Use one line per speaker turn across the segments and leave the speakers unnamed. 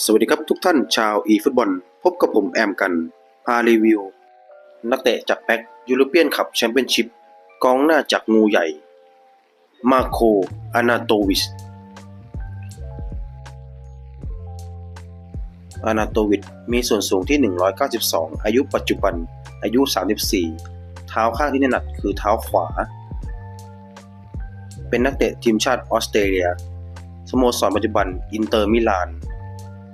สวัสดีครับทุกท่านชาวอีฟุตบอลพบกับผมแอมกัน พารีวิว นักเตะจากแพ็กยูโรเปียนคัพแชมเปี้ยนชิพกองหน้าจากงูใหญ่ มาโคอานาโตวิชอานาโตวิชมีส่วนสูงที่ 192 อายุปัจจุบัน อายุ 34 เท้าข้างที่ถนัดคือเท้าขวา เป็นนักเตะทีมชาติออสเตรเลีย สโมสรปัจจุบันอินเตอร์มิลาน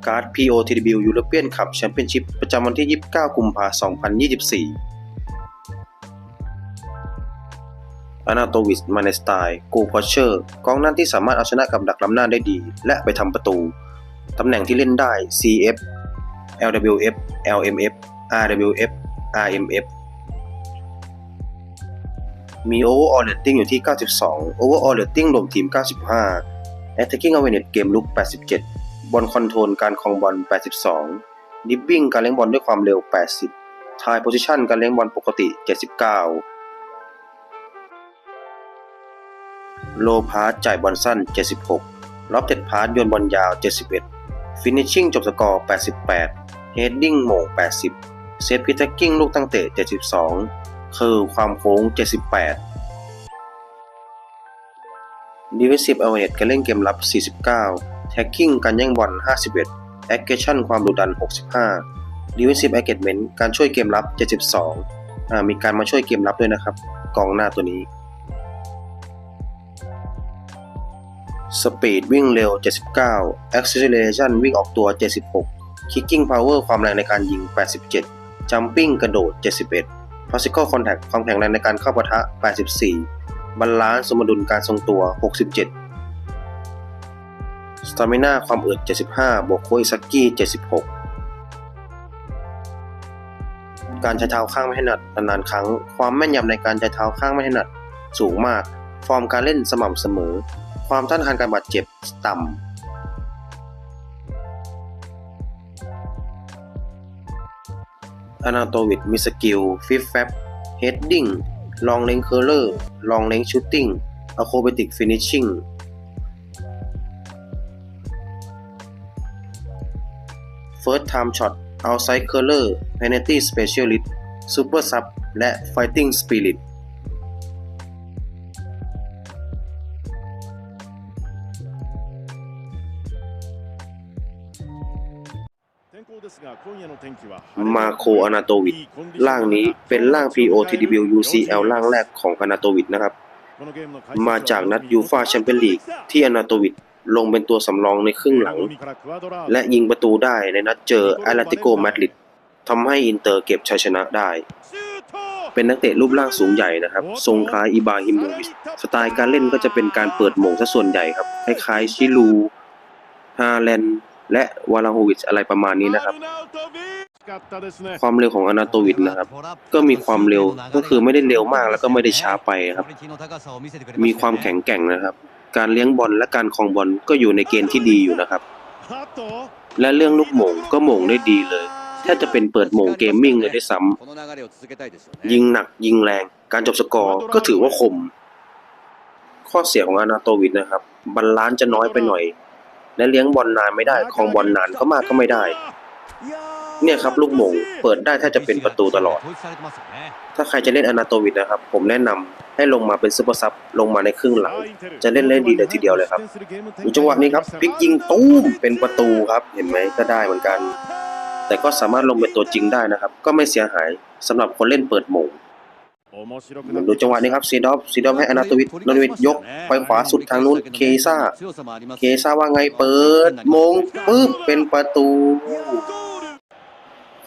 การ์ด POTW European Cup Championship ประจำวันที่ 29 กุมภาพันธ์ 2024 อนาโตวิชมาในสไตล์โกพอเชอร์ กองหน้าที่สามารถเอาชนะกับดักล้ำหน้าได้ดี และไปทำประตู ตำแหน่งที่เล่นได้ CF LWF LMF RWF RMF มี Overall Rating อยู่ที่ 92 Overall Rating รวมทีม 95 Attacking Awareness เกมลุก 87 บอลคอนโทรลการครองบอล 82ดิบบิ้งการเลี้ยงบอลด้วยความเร็ว 80 ทายโพซิชันการเลี้ยงบอลปกติ 79 โลพาสจ่ายบอลสั้น 76ล็อบเต็ดพาสโยนบอลยาว 71 ฟินิชชิ่งจบสกอร์ 88 เฮดดิ้งโหม่ง80 เซฟพิทักกิ้งลูกตั้งเตะ 72 คือความโค้ง 78 Defensive Awareness การเล่นเกมรับ 49 Tackling การแย่งบอล 51 Aggression ความดุดัน 65 Defensive Engagement การช่วยเกมรับ 72อ่ามีการมาช่วยเกมรับด้วยนะครับ กองหน้าตัวนี้ Speed วิ่งเร็ว 79 Acceleration วิ่งออกตัว 76 Kicking Power ความแรงในการยิง 87 Jumping กระโดด 71 Physical Contact ความแข็งแรงในการเข้าปะทะ 84 บาลานซ์สมดุลการทรงตัว 67 สตามิน่าความอึด 75 บวกโคอิซักกี้ 76 การใช้เท้าข้างไม่ถนัดนานๆครั้ง ความแม่นยำในการใช้เท้าข้างไม่ถนัดสูงมาก ฟอร์มการเล่นสม่ำเสมอ ความต้านทานการบาดเจ็บต่ำอนาโตวิดมีสกิล ฟิฟแฟบเฮดดิ้ง ลองเลงเคอร์เลอร์ ลองเลงชูตติ้งอะโคเบติกฟินิชชิ่ง First Time Shot Outside Curler Penalty Specialist Super Sub และ Fighting Spirit มาโคอนาโตวิดร่างนี้เป็นร่าง POTW UCL ร่างแรกของอนาโตวิดนะครับ มาจากนัดยูฟาแชมเปี้ยนลีกที่อนาโตวิด ลงเป็นตัวสำรองในครึ่งหลัง และยิงประตูได้ในนัดเจออาราติโกมาดริดทำให้อินเตอร์เก็บชัยชนะได้ เป็นนักเตะรูปร่างสูงใหญ่นะครับ ทรงคล้ายอิบราฮิโมวิชสไตล์การเล่นก็จะเป็นการเปิดโหม่งซะส่วนใหญ่ครับ คล้ายๆชิลู ฮาแลนด์และวาลาโฮวิชอะไรประมาณนี้นะครับ ความเร็วของอนาโตวิดนะครับ ก็มีความเร็วก็คือไม่ได้เร็วมากแล้วก็ไม่ได้ช้าไปครับ มีความแข็งแกร่งนะครับ การเลี้ยงบอลและการครองบอลก็อยู่ในเกณฑ์ที่ดีอยู่นะครับ และเรื่องลูกหม่งก็หม่งได้ดีเลยแทบจะเป็นเปิดหม่งเกมมิ่งเลยด้วยซ้ำยิงหนักยิงแรง การจบสกอร์ก็ถือว่าคม ข้อเสียของอานาโตวิดนะครับบอลล้านจะน้อยไปหน่อย และเลี้ยงบอลนานไม่ได้ครองบอลนานก็มากก็ไม่ได้ เนี่ยครับลูกโหม่งเปิดได้แทบจะเป็นประตูตลอด ถ้าใครจะเล่นอนาโตวิดนะครับ ผมแนะนำให้ลงมาเป็นซุปเปอร์ซับลงมาในครึ่งหลัง จะเล่นเล่นดีเลยทีเดียวเลยครับดูจังหวะนี้ครับพลิกยิงตู้มเป็นประตูครับเห็นไหมก็ได้เหมือนกัน แต่ก็สามารถลงเป็นตัวจริงได้นะครับ ก็ไม่เสียหายสำหรับคนเล่นเปิดโหม่งดูจังหวะนี้ครับซีดอฟซีดอฟให้อนาโตวิดนนวิดยกไปขวาสุดทางนู้นเคซ่าเคซ่าว่าไงเปิดมงปึ๊บเป็นประตู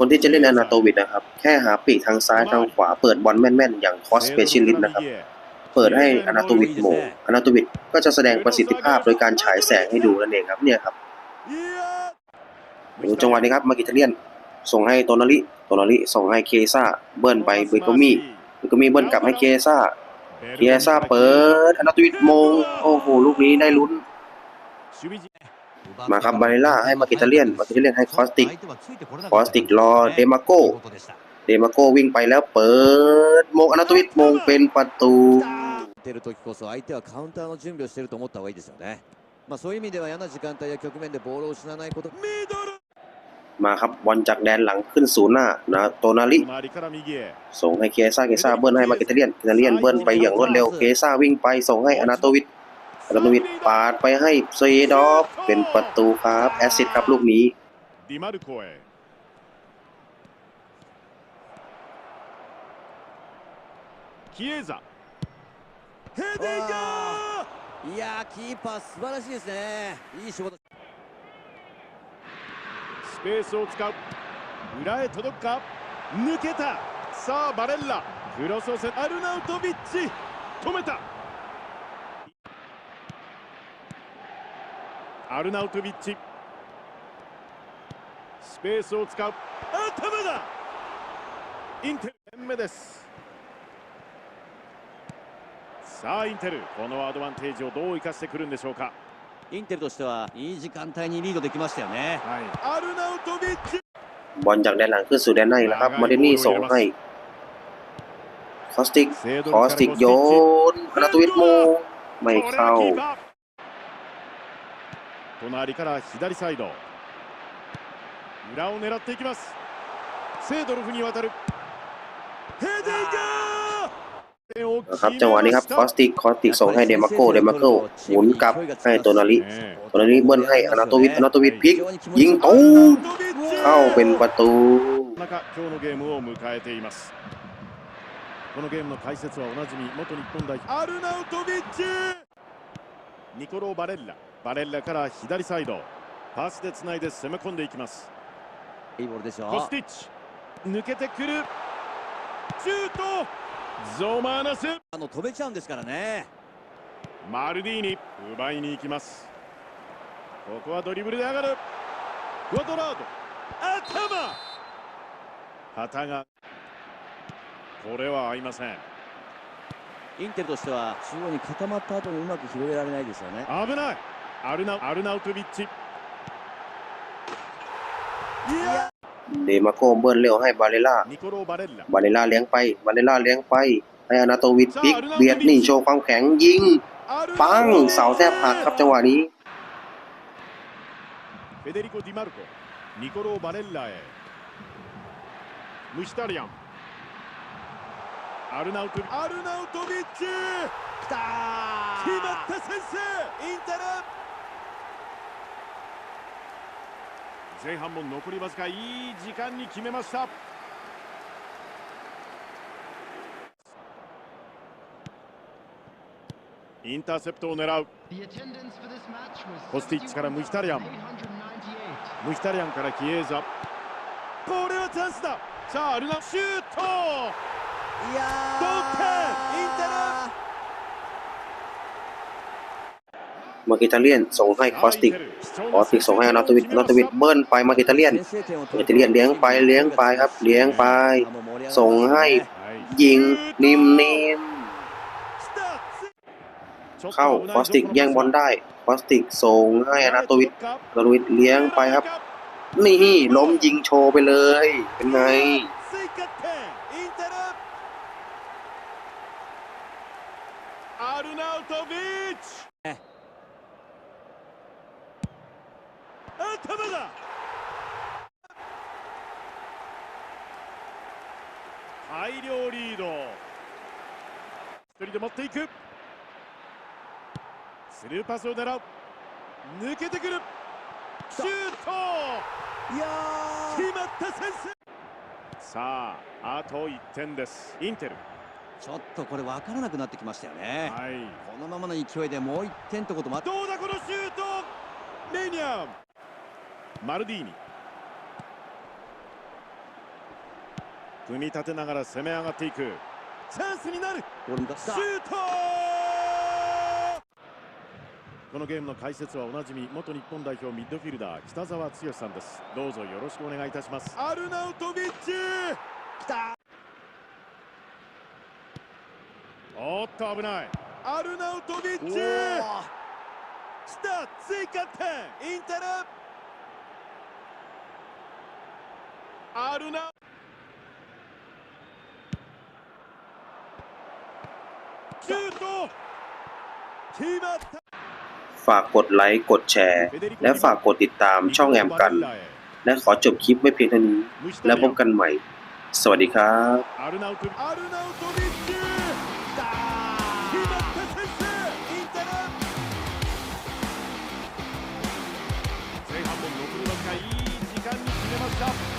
คนที่จะเล่นอนาโตวิดนะครับ แค่หาปีกทางซ้ายทางขวาเปิดบอลแม่นๆ อย่างคอสเปเชียลิสนะครับ เปิดให้อนาโตวิดโหมงอนาโตวิดก็จะแสดงประสิทธิภาพโดยการฉายแสงให้ดูนั่นเองครับเนี่ยครับดูจังหวะนี้ครับมากิเทเลียน ส่งให้โตนาริโตนาริส่งให้เคซ่าเบิ้ลไปเบโกมี่เบโกมี่เบิ้ลกลับให้เคซ่าเคซ่าเปิดอนาโตวิดโมงโอ้โหลูกนี้ได้ลุ้น มาครับบาเรล่าให้มากิเทเลียนมากิเทเลียนให้คอสติก คอสติกรอเดมาโก เดมาโกวิ่งไปแล้วเปิดโมงอนาโตวิดโมงเป็นประตู
出る時こそ相手はカウンターの準備をしていると思った方がいいですよね まあ、そういう意味では嫌な時間帯や局面でボールを失わないこと
ミドル
มาครับบอลจากแดนหลังขึ้นศูนย์หน้านะโตนาลิ
隣から右へ
ส่งให้เคซ่าเคซ่าเบิ้ลให้มาเกตเลียนเกตเลียนเบิ้ลไปอย่างรวดเร็วเคซ่าวิ่งไปส่งให้อนาโตวิท อนาโตวิทปาดไปให้เซดอฟเป็นประตูครับแอสซิดครับลูกนี้
ディマルコへキエザヘディガー
いやーキーパー素晴らしいですねいい仕事
スペースを使う裏へ届くか抜けたさあバレッラクロスをせアルナウトビッチ止めた アルナウトビッチスペースを使う頭だインテル点目ですさあインテルこのアドバンテージをどう生かしてくるんでしょうか
インテルとしてはいい時間帯にリードできましたよね
はいアルナウトビッチ
บอลจากแดนหลังขึ้นสู่แดนในแล้วครับมาเดนี่ส่งให้คอสติก
セイド
คอสติกโยนอนาโตวิทโมงไม่เข้า
隣から左サイド裏を狙っていきますセイドルフに渡るヘディガー点を
นะครับจังหวะนี้ครับคอสติกคอสติกส่งให้เดมาโกเดมาโกหมุนกลับให้โตนาลิ
ねえ
โตนาลิเบิ้ลให้อนาโตวิทอนาโตวิทพลิก ยิงตูมเข้าเป็นประตู
なかなか今日のゲームを迎えていますこのゲームの解説はおなじみ元日本代表アルナウトビッチニコロ・バレッラ バレッラから左サイド。パスでつないで攻め込んでいきます。
いいボールでしょ。
コスティッチ。抜けてくる。シュート。ゾマーナス。
あの飛べちゃうんですからね。
マルディーニ奪いに行きます。ここはドリブルで上がる。クワドラード。頭。旗が。これは合いません。
インテルとしては中央に固まった後にうまく広げられないですよね。
危ないアルナアルナウトビッチ
เดมาโกเบิ้ลเร็วให้บาเลล่าบาเลล่าเลี้ยงไปบาเลล่าเลี้ยงไปให้อนาโตวิชปิกเบียดนี่โชว์ความแข็งยิง ปังเสาแทบหักครับจังหวะนี้
เฟเดริโกดิมาร์โกนิโคโลบาเลล่าเอムシタリアンアルナウトアルナウトビッチ
きた
決まった先生インテル前半も残りわずかいい時間に決めました。インターセプトを狙う。
コスティッチからムヒタリアン
ムヒタリアンからキエーザこれはチャンスだ。さあアルナシュート。
いや
同点。インテ
มากิตาเลียนส่งให้คอสติกคอสติกส่งให้นาตวิทนาตวิทเบิ้ลไปมากิตาเลียนมากิตาเลียนเลี้ยงไปเลี้ยงไปครับเลี้ยงไป ส่งให้ยิงนิ่มนิ่มเข้าคอสติกแย่งบอลได้คอสติกส่งให้นาตวิทนาตวิทเลี้ยงไปครับ นี่ล้มยิงโชว์ไปเลย เป็นไง
อารนาโตวิ
ช
頭だ。大量リード。一人で持っていく。スルーパスを狙う。抜けてくる。シュート。
いや
決まった先制。さああと1点です。インテル。
ーちょっとこれ分からなくなってきましたよね。
はい。
このままの勢いでもう1点ってこともあっ
どうだこのシュート。レニャンマルディーニ。組み立てながら攻め上がっていく。チャンスになる。シュート。このゲームの解説はおなじみ元日本代表ミッドフィルダー北澤剛さんです。どうぞよろしくお願いいたします。アルナウトビッチ。
きた。
おっと危ない。アルナウトビッチ。
おー。
した。追加点。インテル Aruna.
ฝากกดไลค์ กดแชร์ และฝากกดติดตามช่องแอมกัน และขอจบคลิปไว้เพียงเท่านี้ แล้วพบกันใหม่ สวัสดีครับ